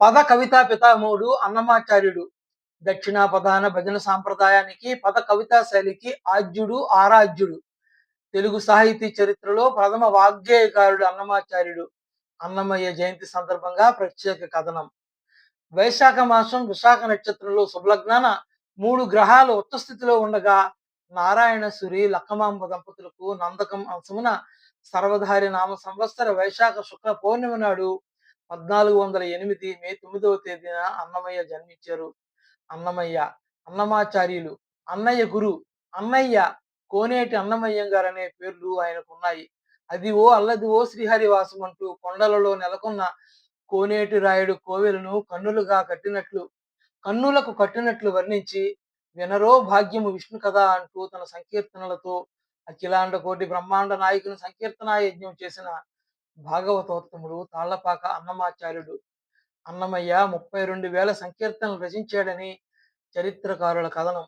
పద కవితా పితామహుడు అన్నమాచార్యుడు. దక్షిణ ప్రధాన భజన సాంప్రదాయానికి పద కవితా శైలికి ఆద్యుడు ఆరాధ్యుడు. తెలుగు సాహితీ చరిత్రలో ప్రథమ వాగ్గేయకారుడు అన్నమాచార్యుడు. అన్నమయ్య జయంతి సందర్భంగా ప్రత్యేక కథనం. వైశాఖ మాసం విశాఖ నక్షత్రంలో శుభలగ్నాన మూడు గ్రహాలు ఉత్తస్థితిలో ఉండగా నారాయణ సురి లక్కమాంబ దంపతులకు నందకం అంశమున సర్వధారి నామ సంవత్సర వైశాఖ శుక్ల పౌర్ణమి నాడు పద్నాలుగు వందల ఎనిమిది మే తొమ్మిదవ తేదీన అన్నమయ్య జన్మించారు. అన్నమయ్య అన్నమాచార్యులు అన్నయ్య గురు అన్నయ్య కోనేటి అన్నమయ్యం గారు అనే పేర్లు ఆయనకున్నాయి. అది ఓ అల్లది ఓ శ్రీహరివాసం అంటూ కొండలలో నెలకొన్న కోనేటి రాయుడు కోవెలను కన్నులుగా కట్టినట్లు కన్నులకు కట్టినట్లు వర్ణించి వినరో భాగ్యము విష్ణు కథ అంటూ తన సంకీర్తనలతో అఖిలాండ కోటి బ్రహ్మాండ నాయకుని సంకీర్తన యజ్ఞం చేసిన భాగవతోత్తముడు తాళ్ళపాక అన్నమాచార్యుడు అన్నమయ్య ముప్పై రెండు వేల సంకీర్తనలు రచించాడని చరిత్రకారుల కథనం.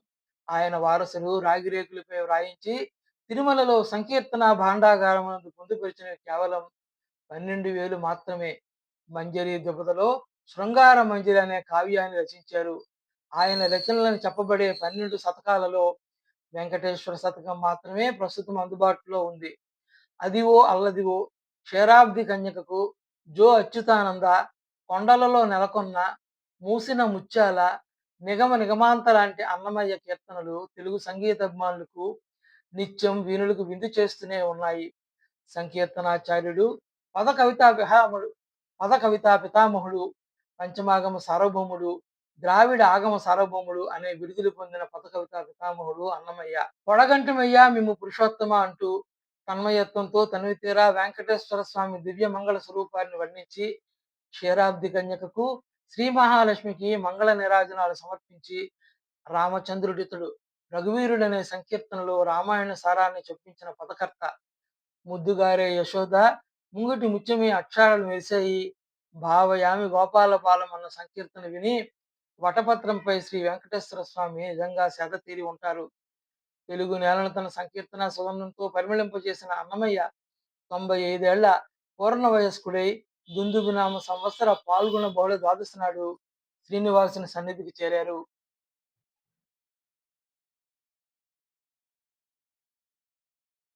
ఆయన వారసులు రాగిరేకులపై వ్రాయించి తిరుమలలో సంకీర్తన భాండాగారం పొందుపరిచిన కేవలం పన్నెండు వేలు మాత్రమే. మంజరి దుపదలో శృంగార మంజరి అనే కావ్యాన్ని రచించారు. ఆయన రచనలను చెప్పబడే పన్నెండు శతకాలలో వెంకటేశ్వర శతకం మాత్రమే ప్రస్తుతం అందుబాటులో ఉంది. అదివో అల్లదివో క్షీరాబ్ది కన్యకకు జో అచ్యుతానంద కొండలలో నెలకొన్న మూసిన ముత్యాల నిగమ నిగమాంత లాంటి అన్నమయ్య కీర్తనలు తెలుగు సంగీత అభిమానులకు నిత్యం వీణులకు విందు చేస్తూనే ఉన్నాయి. సంకీర్తనాచార్యుడు పద కవితా విహాముడు పద కవితా పితామహుడు పంచమాగమ సార్వభౌముడు ద్రావిడ ఆగమ సార్వభౌముడు అనే విడుదల పొందిన పద కవితా పితామహుడు అన్నమయ్య. పొడగంటమయ్య మేము పురుషోత్తమ అంటూ తన్మయత్వంతో తనివితీరా వెంకటేశ్వర స్వామి దివ్య మంగళ స్వరూపాన్ని వర్ణించి క్షీరాబ్ది కన్యకకు శ్రీ మహాలక్ష్మికి మంగళ నిరాజనాలు సమర్పించి రామచంద్రుడితుడు రఘువీరుడనే సంకీర్తనలో రామాయణ సారాన్ని చొప్పించిన పదకర్త ముద్దుగారే యశోద ముంగటి ముత్యమి అక్షరాలు మెరిశాయి భావయామి గోపాలపాలం అన్న సంకీర్తన విని వటపత్రంపై శ్రీ వెంకటేశ్వర స్వామి నిజంగా సేద తీరి ఉంటారు. తెలుగు నేలను తన సంకీర్తన సుగంధంతో పరిమళింపజేసిన అన్నమయ్య తొంభై ఐదేళ్ళ పూర్ణ వయస్కుడై దుందుబినామ సంవత్సర పాల్గొన బహుళ ద్వాదశి నాడు శ్రీనివాసుని సన్నిధికి చేరారు.